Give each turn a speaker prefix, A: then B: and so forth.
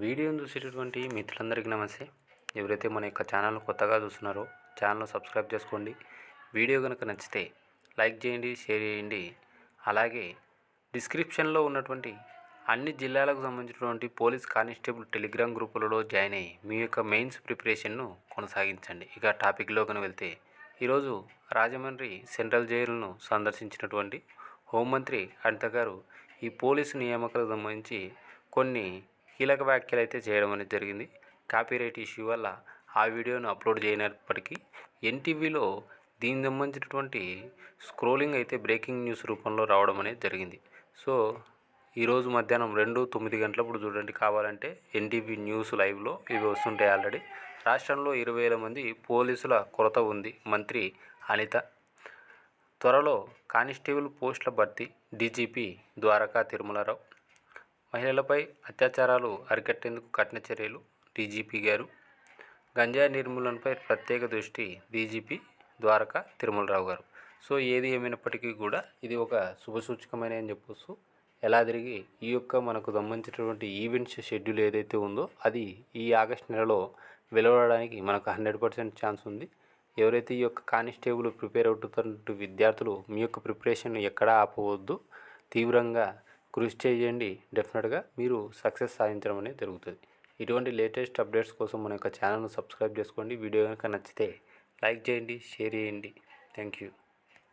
A: వీడియోను చూసేటటువంటి మిత్రులందరికీ నమస్తే. ఎవరైతే మన యొక్క ఛానల్ కొత్తగా చూస్తున్నారో ఛానల్ సబ్స్క్రైబ్ చేసుకోండి. వీడియో కనుక నచ్చితే లైక్ చేయండి షేర్ చేయండి. అలాగే డిస్క్రిప్షన్లో ఉన్నటువంటి అన్ని జిల్లాలకు సంబంధించినటువంటి పోలీస్ కానిస్టేబుల్ టెలిగ్రామ్ గ్రూపులలో జాయిన్ అయ్యి మీ యొక్క మెయిన్స్ ప్రిపరేషన్ను కొనసాగించండి. ఇక టాపిక్లో కనుక వెళ్తే ఈరోజు రాజమండ్రి సెంట్రల్ జైలును సందర్శించినటువంటి హోంమంత్రి అనిత గారు ఈ పోలీసు నియామకాలకు సంబంధించి కొన్ని కీలక వ్యాఖ్యలు అయితే చేయడం అనేది జరిగింది. కాపీరైట్ ఇష్యూ వల్ల ఆ వీడియోను అప్లోడ్ చేయనప్పటికీ ఎన్టీవీలో దీనికి సంబంధించినటువంటి స్క్రోలింగ్ అయితే బ్రేకింగ్ న్యూస్ రూపంలో రావడం అనేది జరిగింది. సో ఈరోజు మధ్యాహ్నం రెండు తొమ్మిది గంటలప్పుడు చూడండి కావాలంటే ఎన్టీవీ న్యూస్ లైవ్లో ఇవి వస్తుంటాయి ఆల్రెడీ. రాష్ట్రంలో ఇరవై వేల మంది పోలీసుల కొరత ఉంది మంత్రి అనిత. త్వరలో కానిస్టేబుల్ పోస్టుల భర్తీ డీజీపీ ద్వారకా తిరుమలరావు. మహిళలపై అత్యాచారాలు అరికట్టేందుకు కఠిన చర్యలు డీజీపీ గారు. గంజాయి నిర్మూలనపై ప్రత్యేక దృష్టి డీజీపీ ద్వారకా తిరుమలరావు గారు. సో ఏది ఏమైనప్పటికీ కూడా ఇది ఒక శుభసూచకమైన అని చెప్పొచ్చు. ఎలా తిరిగి ఈ యొక్క మనకు సంబంధించినటువంటి ఈవెంట్స్ షెడ్యూల్ ఏదైతే ఉందో అది ఈ ఆగస్ట్ నెలలో వెలువడడానికి మనకు హండ్రెడ్ పర్సెంట్ ఛాన్స్ ఉంది. ఎవరైతే ఈ యొక్క కానిస్టేబుల్ ప్రిపేర్ అవుతున్న విద్యార్థులు మీ యొక్క ప్రిపరేషన్ ఎక్కడా ఆపవద్దు. తీవ్రంగా కృషి చేయండి. డెఫినెట్గా మీరు సక్సెస్ సాధించడం అనేది జరుగుతుంది. ఇటువంటి లేటెస్ట్ అప్డేట్స్ కోసం మన యొక్క ఛానల్ను సబ్స్క్రైబ్ చేసుకోండి. వీడియో కనుక నచ్చితే లైక్ చేయండి షేర్ చేయండి. Thank you.